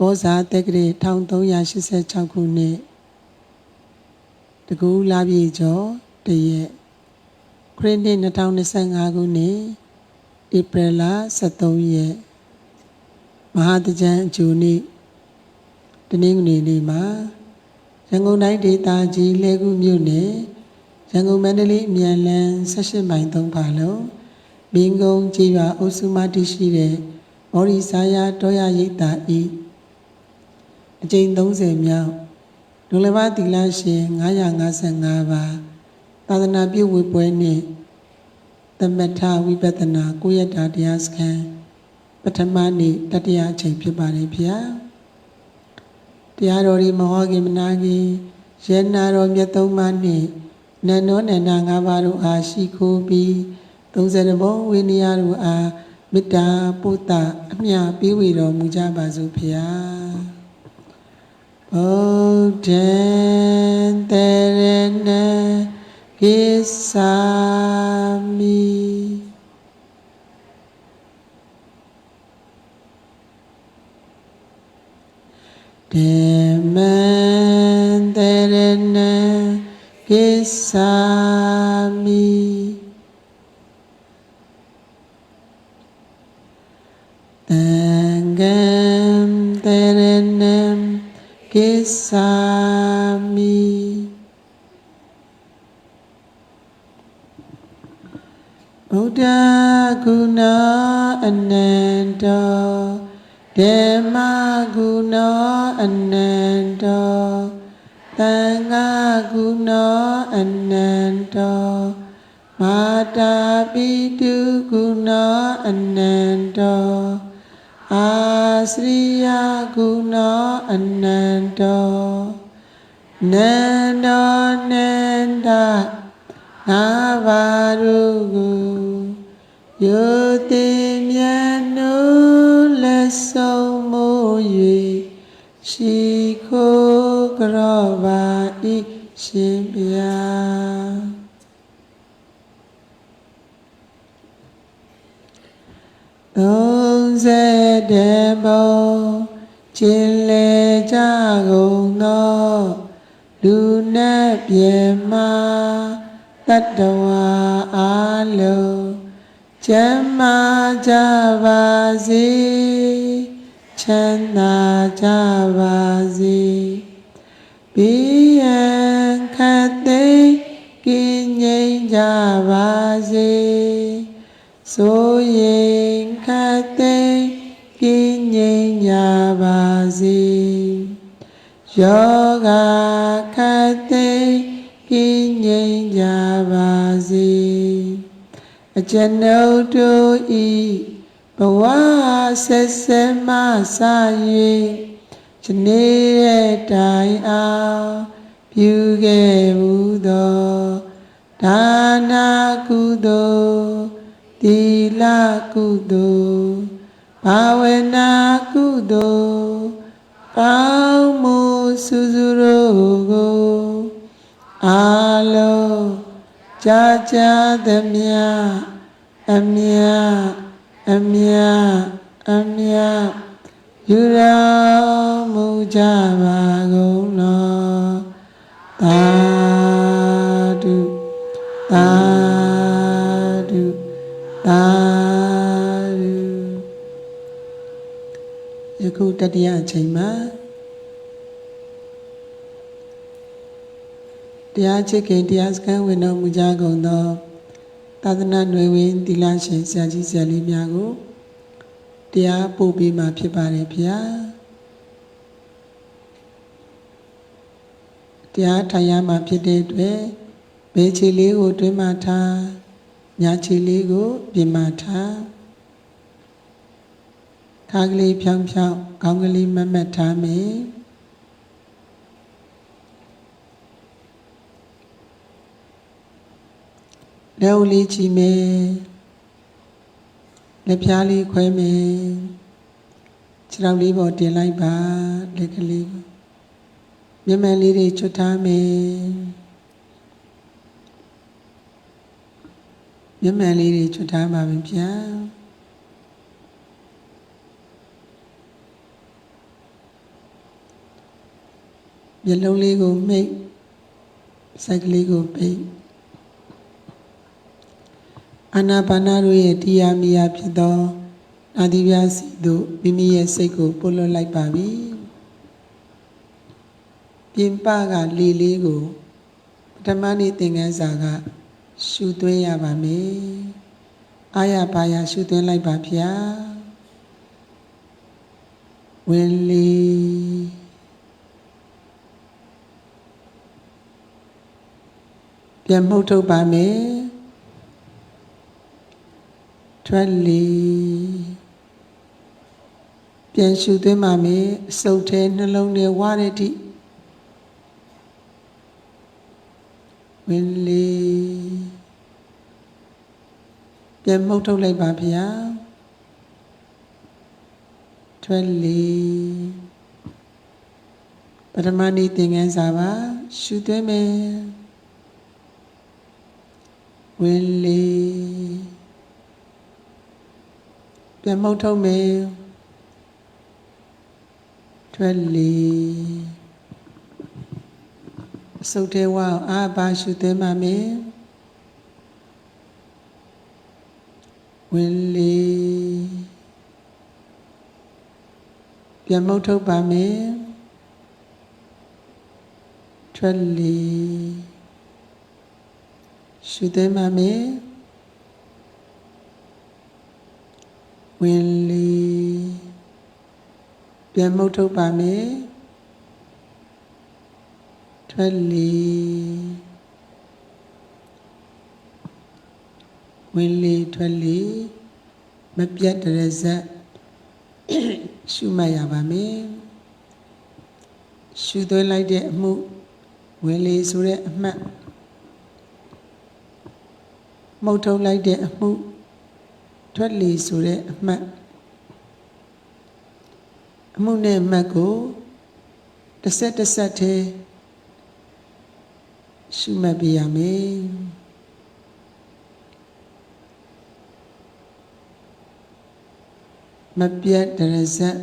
ကောဇာတက္ကရာ1386ခုနှစ်တကူလာပြေကျော်တရက်ခရစ်နှစ်2025ခုနှစ်ဧပြီလ23ရက်မဟာတကြံအကျိုးနေ့တနင်္ဂနွေနေ့မှာရန်ကုန်တိုင်းဒေသကြီးလှည်းကူးမြို့နယ်ရန်ကုန်မန္တလေးအမြန်လမ်း18မိုင်3ပါလုံးမင်းကုန်းကြီးရွာအုပ်စုမှတည်ရှိတဲ့မော်ရီစာယာတောရရိပ်သာဤ အကြိမ်30မြောက်ဒုလဘသီလရှင်955ပါးသာသနာပြုဝေပွဲနှင့်သမထဝိပဿနာကိုရတာတရားစခန်းပထမနေ့တတိယအချိန်ဖြစ်ပါတယ်ဗျာတရားတော်ဒီမဟောခင်မနာခင်ရဏတော်မြတ်သုံးပါးနှင့်နန္နောနန္ဒ၅ပါးတို့အားရှိခိုးပြီး30ဘုံဝိနည်းတို့အားမေတ္တာပို့တာအမြပေးဝေတော်မူကြပါစို့ဗျာ ဗုဒ္ဓံတ ကိသာမိဗုဒ္ဓဂုဏအနန္တောဓမ္မဂုဏ အနန္တောသံဃာဂုဏအနန္တောမာတာပိတုဂုဏအနန္တောအာစရိယဂုဏအနန္တောနန္တောနန္ဒငါဘာရုကိုယုတိမြတ်နုလက်ဆုံးမိုး၍ရှိခိုးကြောပါဤရှင်ဗျာသုံး စေတဘောကျင်လေကြကုန်သောလူနတ်ပြေမတတ္တဝါအလုံးကျမ်းမာကြပါစေချမ်းသာကြပါစေဘိယံခတ်သိမ်းကင်းငြိမ်းကြပါစေဆိုရင်ခတ်သိမ်း ကင်းငြိမ်းကြပါစေယောဂခတ်သိမ်းကင်းငြိမ်းကြပါစေအကျွန်ုပ်တို့ဤဘဝဆက်ဆက်မှစ၍ဒီနေ့ရဲ့တိုင်အောင်ပြုခဲ့ဘူးသောဒါနာကုသိုလ်သီလကုသိုလ် ဘာဝနာကုသိုလ်ကောင်းမှုစုစုတို့ကိုအာလုံးကြာကြာသမျှအမြအမြအမြယူတော်မူကြပါကုန်လောသာ ခုတတိယအချိန်မှာတရားချစ်ခင်တရားစခန်းဝင်တော်မူကြကုန်သောသာသနာ့ຫນွေဝင်သီလရှင်ဆရာကြီးဆရာလေးများကိုတရားပို့ပေးมาဖြစ်ပါတယ်ဗျာတရားထိုင်ရမှာဖြစ်တဲ့အတွက်ဘယ်ခြေလေးကိုတွင်းမှထားညာခြေလေးကိုပြင်မှထား ခါကလေးဖြောင်းဖြောင်းခေါင်းကလေးမတ်မတ်ထားမယ်လက်ဦးလေးချီမယ်လက်ဖြားလေးခွဲမယ်ခြေထောက်လေးပေါ်တင်လိုက်ပါလက်ကလေးကိုမျက်မှန်လေးတွေချွတ်ထားမယ်မျက်မှန်လေးတွေချွတ်ထားပါပြီဗျာ မျက်လုံးလေးကိုမိတ်စိုက်ကလေးကိုပိတ်အာနာပါနာတို့ရဲ့တရားမိယာဖြစ်သောအာတိပြားစီတို့မိမိရဲ့စိတ်ကိုပို့လွတ်လိုက်ပါပြီပြင်ပကလေလေးကိုပထမနေ့သင်ခန်းစာက ရှုသွင်းရပါမယ်အာရပါရရှုသွင်းလိုက်ပါဗျာဝင်လေ ပြန်မှုတ်ထုတ်ပါမယ်ထွက်လေပြန်ရှုသွင်းပါမယ်အစုပ်ထဲနှလုံးထဲဝါတဲ့အထိဝင်လေပြန်မှုတ်ထုတ်လိုက်ပါဗျာထွက်လေပထမနေ့သင်ခန်းစာပါရှုသွင်းမယ် ဝင်လေပြန်မှုတ်ထုတ်မယ်ထွက်လေအစုတ်သေးဝအောင်အာပါရှုသွင်းပါမယ်ဝင်လေပြန်မှုတ်ထုတ်ပါမယ်ထွက်လေ ရှုသွင်းပါမယ်ဝင်လေပြန်မှုတ်ထုတ်ပါမယ်ထွက်လေဝင်လေထွက်လေမပြတ်တရဇက်ရှုမှတ်ရပါမယ်ရှုသွင်းလိုက်တဲ့အမှုဝင်လေဆိုတဲ့အမှတ် မှုတ်ထုတ်လိုက်တဲ့အမှုထွက်လေဆိုတဲ့အမှတ်အမှုနဲ့အမှတ်ကိုတစ်ဆက်တစ်ဆက်သေးရှုမှတ်ပြရမယ်မပြတ်တရဇက်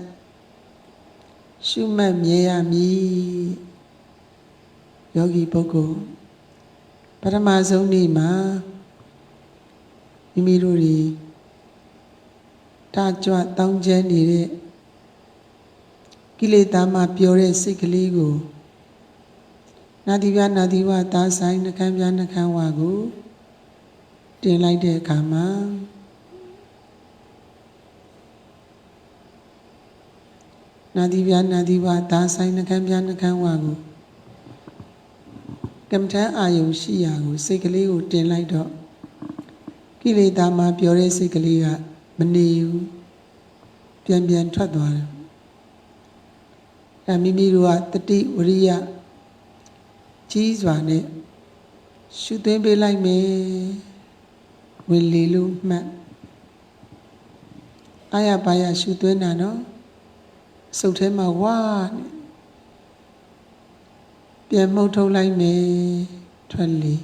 ရှုမှတ်မြဲရမည်ယောဂီပုဂ္ဂိုလ်ပထမဆုံးနေ့မှာ မိမိတို့တွေတာကြွတောင်းကျမ်းနေတဲ့ကိလေသာမှပျော်တဲ့စိတ်ကလေးကိုနာတိပြနာတိဝသားဆိုင်နှကမ်းပြနှကမ်းဝါကိုတင်လိုက်တဲ့အခါမှာနာတိပြနာတိဝသားဆိုင်နှကမ်းပြနှကမ်းဝါကိုကမ္မထအာယုံရှိရာကိုစိတ်ကလေးကိုတင်လိုက်တော့ ကိလေသာမှပျော်တဲ့စိတ်ကလေးကမနေဘူးပြန်ပြန်ထွက်သွားတယ်အဲမိမိတို့ကတတိဝရိယကြီးစွာနဲ့ရှုသွင်းပေးလိုက်မယ်ဝင်လေလို့မှတ်အာရပါရရှုသွင်းတာနော်စုပ်ထဲမှာဝါနဲ့ပြန်မှုတ်ထုတ်လိုက်မယ်ထွက်လေ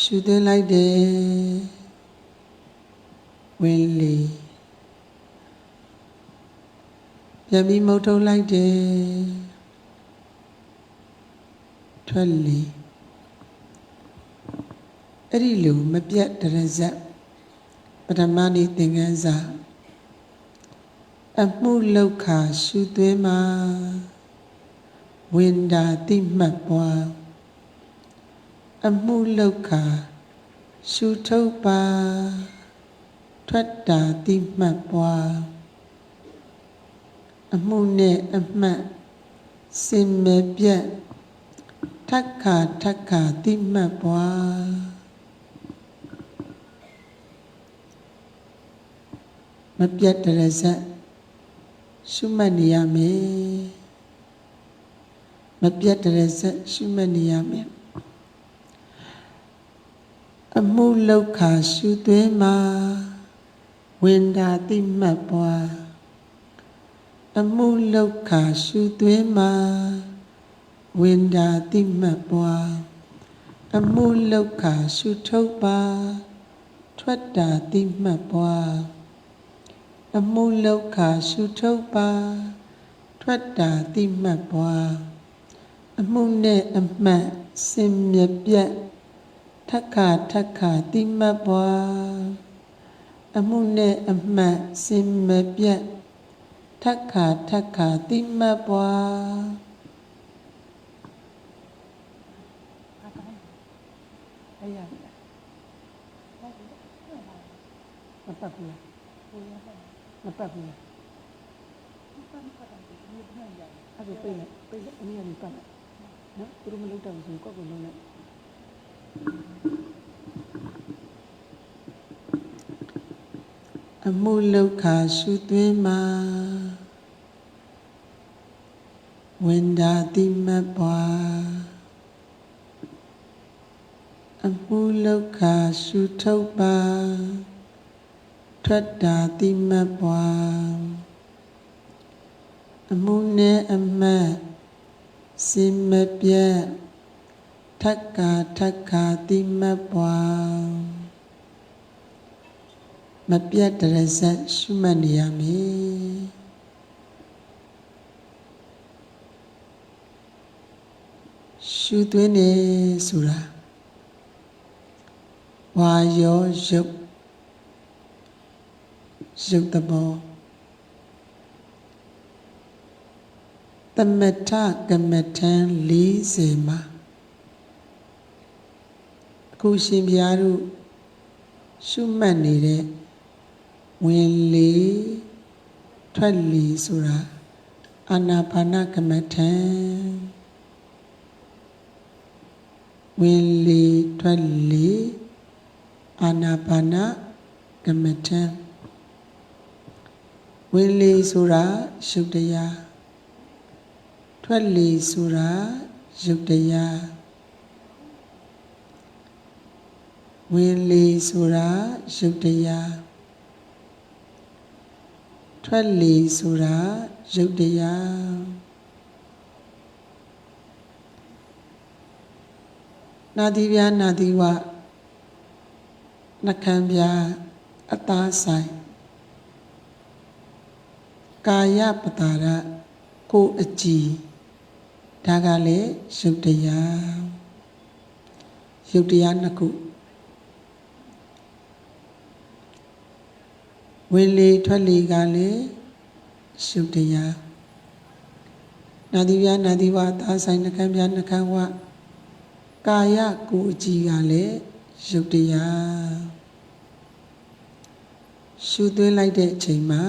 ရှုသွင်းလိုက်တယ်ဝင်လေပြန်ပြီးမှုတ်ထုတ်လိုက်တယ်ထွက်လေအဲ့ဒီလိုမပြတ်တရဇက်ပထမနေ့သင်ခန်းစာအမှုလောက်ခါရှုသွင်းမှာဝိန္ဒာတိမှတ်ပွား အမှုလောက်ခါရှုထုတ်ပါထွက်တာတိမှတ်ပွားအမှုနဲ့အမှတ်စင်မပြတ်ထက်ခါထက်ခါတိမှတ်ပွားမပြတ်တရဇက်ရှုမှတ်နေရမယ်မပြတ်တရဇက်ရှုမှတ်နေရမယ် အမှုလောက်ခါရှုသွင်းမှာဝိန္ဒာတိမှတ်ပွားအမှုလောက်ခါရှုသွင်းမှာဝိန္ဒာတိမှတ်ပွားအမှုလောက်ခါရှုထုတ်ပါထွက်တာတိမှတ်ပွားအမှုလောက်ခါရှုထုတ်ပါထွက်တာတိမှတ်ပွားအမှုနဲ့အမှတ်စင်မြပြတ် ထက်ခါထက်ခါတိမှတ်ပွားအမှုနဲ့အမှတ်စင်မပြတ်ထက်ခါထက်ခါတိမှတ်ပွားအဲ့ရမပတ်ဘူးလားမပတ်ဘူးလားအဲ့ဒါပြိလိုက်ပြိလိုက်အနည်းငယ်ပတ်လိုက်နော်သူတို့မလုပ်တော့ဘူးဆိုကောက်ကိုလုံးလိုက် အမှုလောက်ခါရှုသွင်းမှာဝန္ဒာတိမတ်ပွားအမှုလောက်ခါရှုထုတ်ပါထွက်တာတိမတ်ပွားအမှုနဲ့အမတ်စင်မပြတ်ထက်ကာထက်ကာတိမတ်ပွား မပြတ်တရဇက်ရှုမှတ်နေရမည်ရှုသွင်းနေဆိုတာဝါယောရုပ်ရုပ်တဘောတမထကမထံ40မှာအခုရှင်ဘုရားတို့ရှုမှတ်နေတဲ့ ဝင်လေထွက်လေဆိုတာအာနာပါနကမထံဝင်လေထွက်လေအာနာပါနကမထံဝင်လေဆိုတာရှုတရားထွက်လေဆိုတာရုပ်တရားဝင်လေဆိုတာရုပ်တရား ထွက်လေဆိုတာရုပ်တရားနာတိပြာနာတိဝနှခံပြာအသားဆိုင်ကာယပတာရကိုယ်အကြည်ဒါကလည်းရုပ်တရားရုပ်တရားနှစ်ခု ဝင်လေထွက်လေကလည်းရုပ်တရားနာတိပြနာတိဝသာဆိုင်နှကံပြနှကံဝကာယကိုယ်အကြည်ကလည်းရုပ်တရားရှုသွင်းလိုက်တဲ့အချိန်မှာ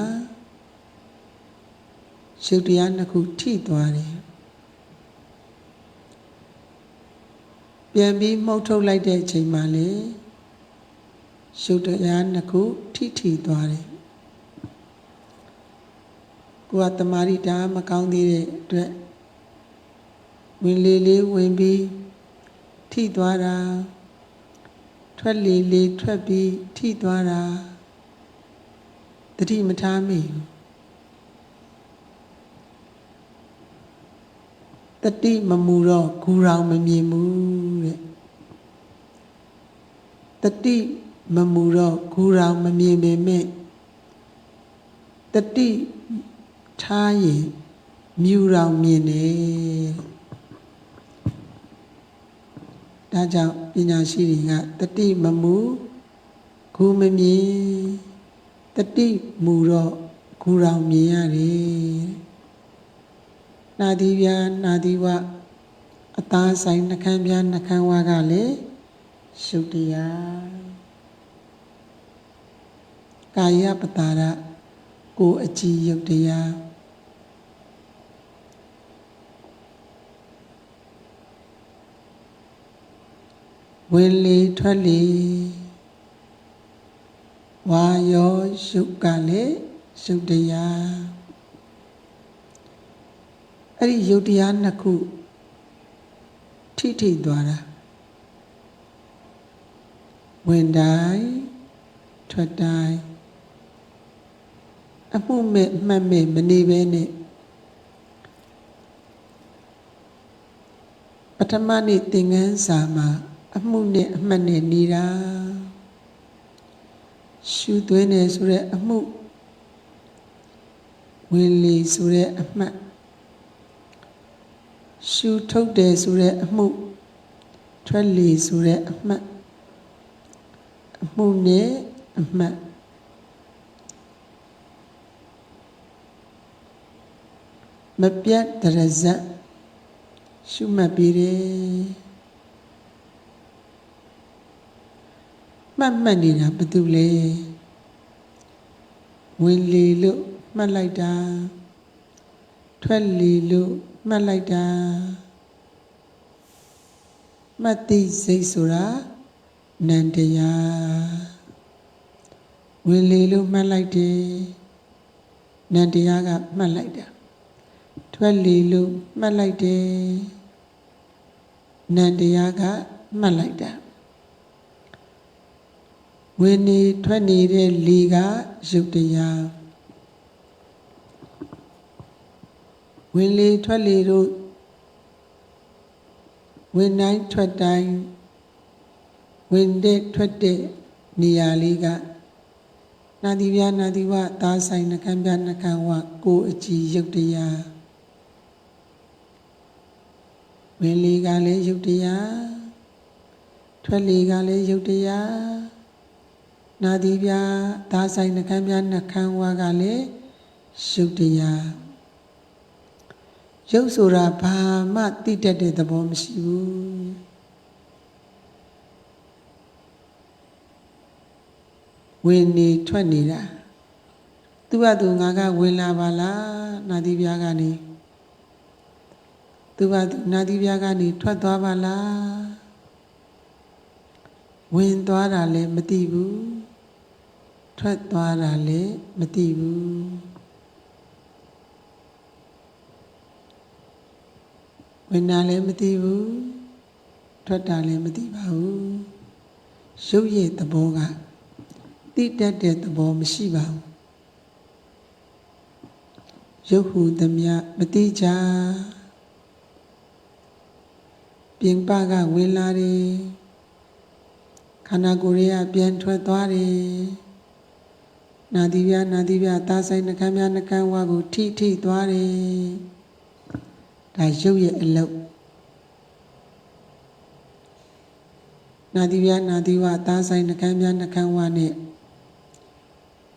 ရုပ်တရားနှစ်ခုထိသွားတယ်ပြန်ပြီးမှုတ်ထုတ်လိုက်တဲ့အချိန်မှာလေရုပ်တရားနှစ်ခုထိထိသွားတယ် ကိုကတမာရီတာမကောင်းသေးတဲ့အတွက်ဝင်လေလေးဝင်ပြီးထိသွားတာထွက်လေလေးထွက်ပြီးထိသွားတာတတိမထားမိဘူးတတိမမူတော့ဂူရောင်မမြင်ဘူးတဲ့တတိမမူတော့ဂူရောင်မမြင်ပေမဲ့တတိ ထားရင်မြူရောင်မြင်တယ်ဒါကြောင့်ပညာရှိတွေကတတိမမူဂူမမြင်တတိမူတော့ဂူရောင်မြင်ရတယ်နာတိပြာနာတိဝအသားဆိုင်နှခမ်းပြာနှခမ်းဝါကလည်းရှုတရားကာယပတာရကိုယ်အကြည်ယုတ်တရား ဝင်လေထွက်လေဝါယောရှုကလည်းရှုတရားအဲ့ဒီယုတ်တရားနှစ်ခုထိထိသွားတာဝင်တိုင်းထွက်တိုင်းအမှုမဲ့အမှတ်မဲ့မနေပဲနဲ့ပထမနေ့သင်ခန်းစာမှာ အမှုနဲ့အမှတ်နဲ့နေတာရှုသွင်းနေဆိုတဲ့အမှုဝင်လေဆိုတဲ့အမှတ်ရှူထုတ်တယ်ဆိုတဲ့အမှုထွက်လေဆိုတဲ့အမှတ်အမှုနဲ့အမှတ်မပြတ်တရဇတ်ရှုမှတ်ပြီးတယ် မှတ်မှတ်နေတာဘာတူလဲဝင်လေလို့မှတ်လိုက်တာထွက်လေလို့မှတ်လိုက်တာမှတ်သိစိတ်ဆိုတာနန္တရားဝင်လေလို့မှတ်လိုက်တယ်နန္တရားကမှတ်လိုက်တာထွက်လေလို့မှတ်လိုက်တယ်နန္တရားကမှတ်လိုက်တာ ဝင်နေထွက်နေတဲ့လေကရုပ်တရားဝင်လေထွက်လေတို့ဝင်တိုင်းထွက်တိုင်းဝင်တဲ့ထွက်တဲ့နေရာလေးကနာတိပြနာတိဝသားဆိုင်နှကမ်းပြနှကမ်းဝကိုယ်အကြည်ရုပ်တရားဝင်လေကလည်းရုပ်တရားထွက်လေကလည်းရုပ်တရား နာတိပြသားဆိုင်နှကမ်းပြနှကမ်းဝကလည်းရုပ်တရားရုပ်ဆိုတာဘာမှတိတတ်တဲ့သဘောမရှိဘူးဝင်နေထွက်နေတာသူကသူငါကဝင်လာပါလားနာတိပြားကနေသူကသူနာတိပြားကနေထွက်သွားပါလားဝင်သွားတာလည်းမသိဘူး ထွက်သွားတာလည်းမသိဘူးဝင်တာလည်းမသိဘူးထွက်တာလည်းမသိပါဘူးရုပ်ရဲ့သဘောကတိတတ်တဲ့သဘောမရှိပါဘူးရုပ်ဟူသမျှမတိကြပြင်ပကဝင်လာတယ်ခန္ဓာကိုယ်ရဲ့ပြန်ထွက်သွားတယ် နာတိပြနာတိပြသားဆိုင်နှကမ်းပြနှကမ်းဝါကိုထိထိသွားတယ်ဒါရုပ်ရဲ့အလုပ်နာတိပြနာတိဝသားဆိုင်နှကမ်းပြနှကမ်းဝါနဲ့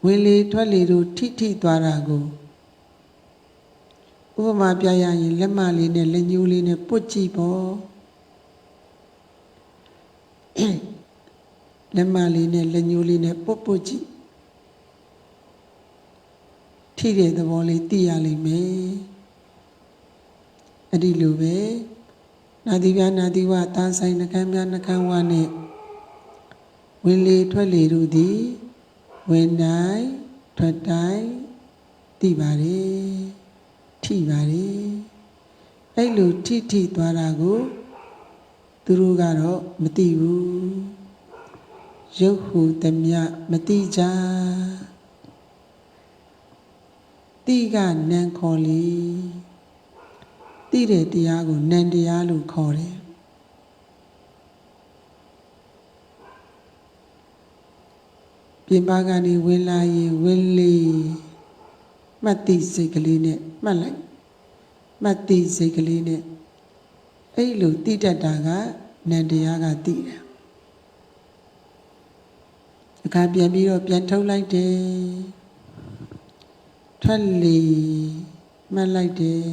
ဝင်လေထွက်လေတို့ထိထိသွားတာကိုဥပမာပြရရင်လက်မလေးနဲ့လက်ညှိုးလေးနဲ့ပုတ်ကြည့်ပေါ့လက်မလေးနဲ့လက်ညှိုးလေးနဲ့ပုတ်ပုတ်ကြည့် ထိတဲ့သဘောလေးသိရလိမ့်မယ်အဲ့ဒီလိုပဲနာတိပြနာတိဝတာဆိုင်နှကမ်းပြနှကမ်းဝနဲ့ဝင်လေထွက်လေတို့သည်ဝင်တိုင်းထွက်တိုင်းသိပါတယ်ထိပါတယ်အဲ့လိုထိထိသွားတာကိုသူတို့ကတော့မသိဘူးရုပ်ဟုသမျှမသိကြ တိကနံခေါ်လေတိတဲ့တရားကိုနံတရားလို့ခေါ်တယ်ပြင်ပကနေဝင်လာရင်ဝင်လေမှတ်သိစိတ်ကလေးနဲ့မှတ်လိုက်မှတ်သိစိတ်ကလေးနဲ့အဲ့လိုတိတတ်တာကနန္တရားကတိတာအခါပြန်ပြီးတော့ပြန်ထုတ်လိုက်တယ် ထွက်လေမှတ်လိုက်တယ်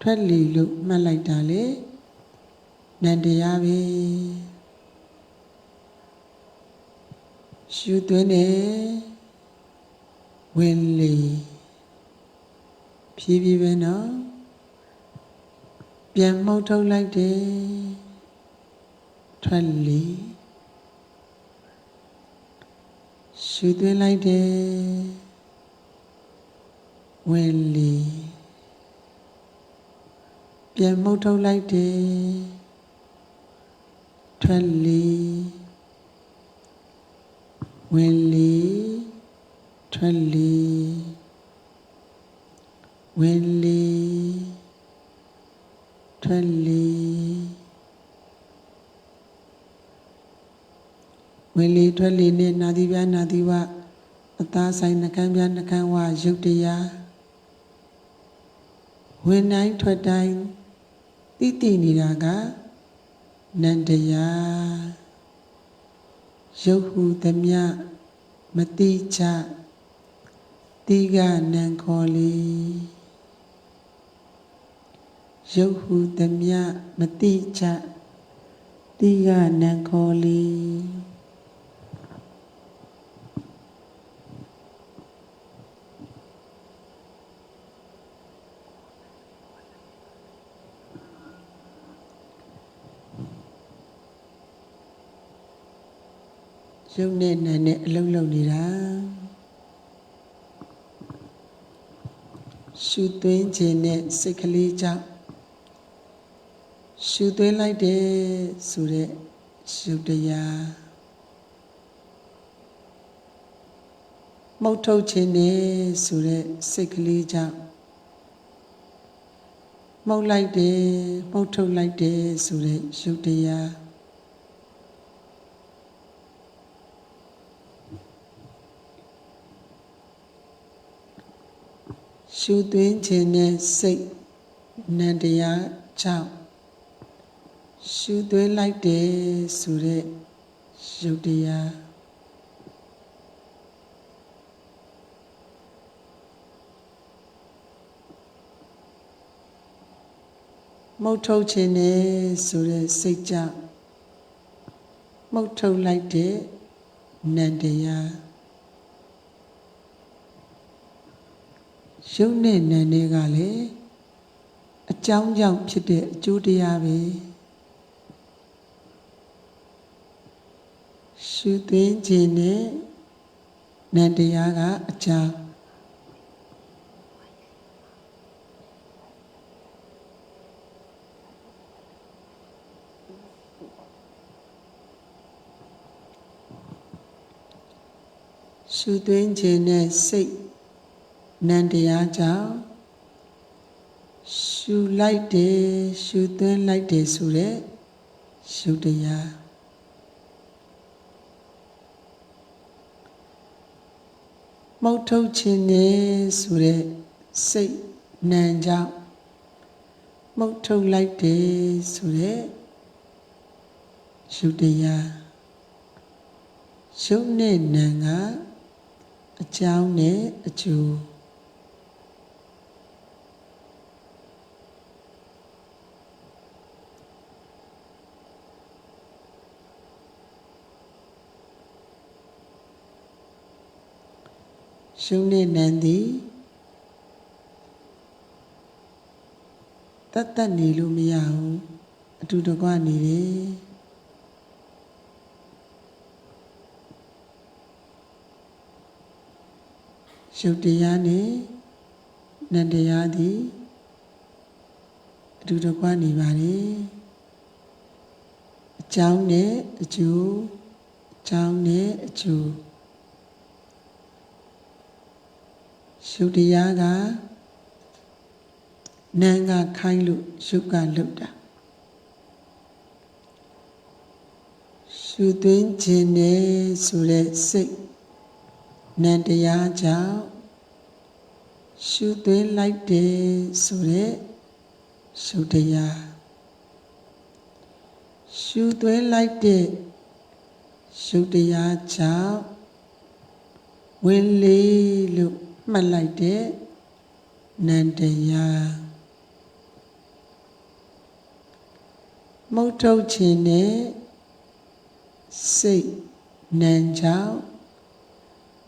ထွက်လေလို့မှတ်လိုက်တာလေနန္တရားပဲရှုသွင်းတယ်ဝင်လေဖြည်းဖြည်းပဲနော်ပြန်မှုတ်ထုတ်လိုက်တယ်ထွက်လေရှုသွင်းလိုက်တယ် ဝင်လေပြန်မှုတ်ထုတ်လိုက်တယ်ထွက်လေဝင်လေထွက်လေဝင်လေထွက်လေဝင်လေထွက်လေနဲ့နာသီပြားနာသီဝအသားဆိုင်နှကမ်းပြားနှကမ်းဝရုပ်တရား ဝင်တိုင်းထွက်တိုင်းတိတိနေတာကနန္တရားရုပ်ဟုသမျှမတိချတိကနံခေါ်လီရုပ်ဟုသမျှမတိချတိကနံခေါ်လီ ရုပ်နဲ့နာနဲ့အလုံးလုံးနေတာရှုသွင်းခြင်းနဲ့စိတ်ကလေးကြောင့်ရှုသွင်းလိုက်တယ်ဆိုတဲ့ရှုတရားမှုတ်ထုတ်ခြင်းနဲ့ဆိုတဲ့စိတ်ကလေးကြောင့်မှုတ်လိုက်တယ်မှုတ်ထုတ်လိုက်တယ်ဆိုတဲ့ရှုတရား ရှုသွင်းခြင်းနဲ့စိတ်နံတရားကြောင့်ရှုသွင်းလိုက်တယ်ဆိုတဲ့ရုပ်တရားမုတ်ထုတ်ခြင်းနဲ့ဆိုတဲ့စိတ်ကြောင့်မုတ်ထုတ်လိုက်တဲ့နံတရား ရုပ်နဲ့နာနဲ့ကလည်းအကြောင်းကြောင့်ဖြစ်တဲ့အကျိုးတရားပဲရှုသွင်းခြင်းနဲ့နံတရားကအကြောင်းရှုသွင်းခြင်းနဲ့စိတ် နံတရားကြောင့်ရှုလိုက်တယ်ရှုသွင်းလိုက်တယ်ဆိုတဲ့ရှုတရားမုတ်ထုတ်ခြင်းနဲ့ဆိုတဲ့စိတ်နံကြောင့်မုတ်ထုတ်လိုက်တယ်ဆိုတဲ့ရှုတရားရှုနဲ့နံကအကြောင်းနဲ့အကျိုး ရှုနှင့်နံသည်တတ်တတ်နေလို့မရဘူးအတူတကွနေတယ်ရှုတရားနဲ့နံတရားသည်အတူတကွနေပါလေအကြောင်းနဲ့အကျိုးအကြောင်းနဲ့အကျိုး ရှုတရားကနာငါခိုင်းလို့ရှုကလုတ်တာရှုသွင်းခြင်းနဲ့ဆိုတဲ့စိတ်နံတရားကြောင့်ရှုသွင်းလိုက်တယ်ဆိုတဲ့ရှုတရားရှုသွင်းလိုက်တဲ့ရှုတရားကြောင့်ဝင်လေလို့ မှတ်လိုက်တဲ့နန္တရားမုတ်ထုတ်ခြင်းနဲ့စိတ်နံကြောင့်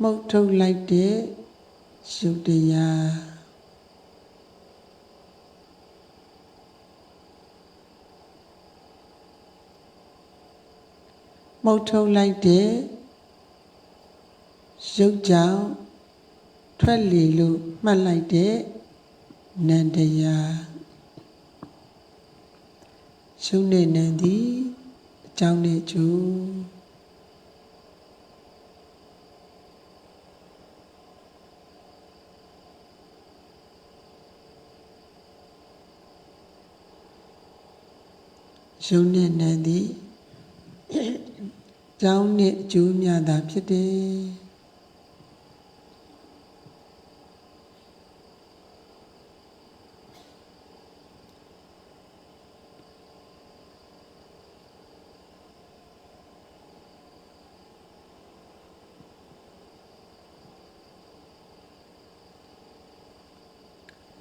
မုတ်ထုတ်လိုက်တဲ့ရှုတရားမုတ်ထုတ်လိုက်တဲ့ရုပ်ကြောင့် ထွက်လေလို့မှတ်လိုက်တဲ့နန္တရားရှုနေနံသည်အကြောင်းနဲ့ကျိုးရှုနေနံသည်အကြောင်းနဲ့အကျိုးများတာဖြစ်တယ်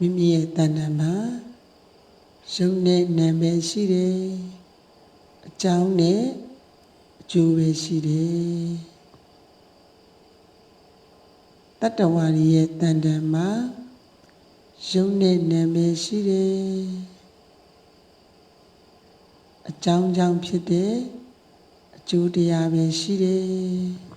မိမိရဲ့တဏ္ဍာမှာရုပ်နဲ့နာမည်ရှိတယ်အကြောင်းနဲ့အကျိုးပဲရှိတယ်တတ္တဝါတွေရဲ့တဏ္ဍာမှာရုပ်နဲ့နာမည်ရှိတယ်အကြောင်းကြောင့်ဖြစ်တဲ့အကျိုးတရားပဲရှိတယ်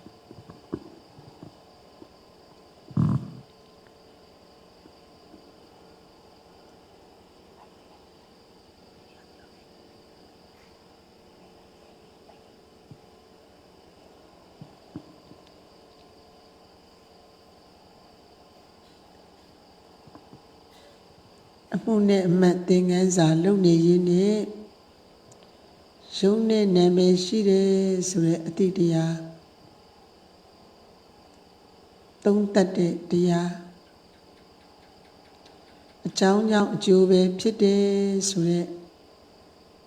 မှုနဲ့အမှတ်သင်ခန်းစာလုပ်နေရင်းနဲ့ရုံးနဲ့နာမည်ရှိတယ်ဆိုတဲ့အတိတရားသုံးတတ်တဲ့တရားအကြောင်းကြောင့်အကျိုးပဲဖြစ်တယ်ဆိုတဲ့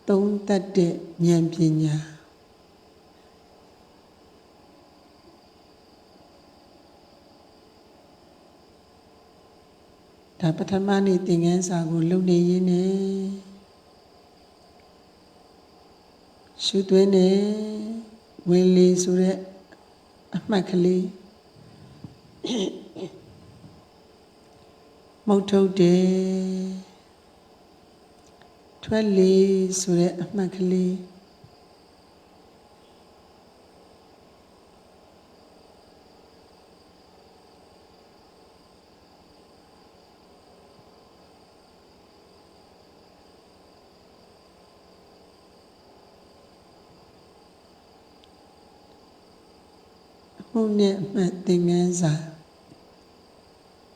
သုံးတတ်တဲ့ဉာဏ်ပညာ ဒါပထမနေ့သင်ခန်းစာကိုလုပ်နေရင်းနဲ့ရှုသွင်းနေဝင်လေဆိုတဲ့အမှတ်ကလေးမုတ်ထုတ်တယ်ထွက်လေဆိုတဲ့အမှတ်ကလေး မှုနဲ့အမှတ်သင်ခန်းစာ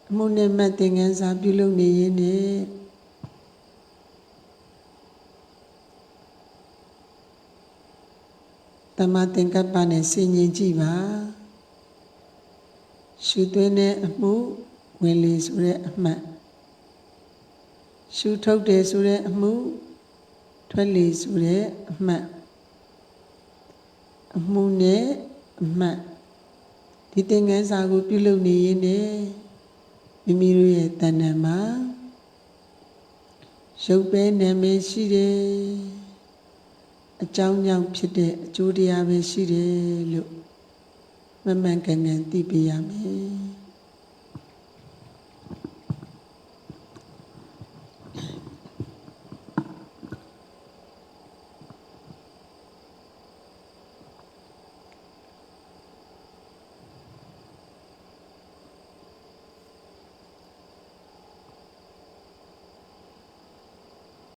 အမှုနဲ့အမှတ်သင်ခန်းစာပြုလုပ်နေရင်းနဲ့တမသင်္ကပ္ပနဲ့ဆင်ញင်ကြည့်ပါရှုသွင်းတဲ့အမှုဝင်လေဆိုတဲ့အမှတ်ရှုထုတ်တယ်ဆိုတဲ့အမှုထွက်လေဆိုတဲ့အမှတ်အမှုနဲ့အမှတ် ဒီသင်္ကန်းစာကို ပြုလုပ်နေရင်းနဲ့မိမိတို့ရဲ့တဏ္ဍာမှာရုပ်ပဲနာမည်ရှိတယ်အကြောင်းကြောင့်ဖြစ်တဲ့အကျိုးတရားပဲရှိတယ်လို့မမှန်ကန်ကန်သိပြရမယ်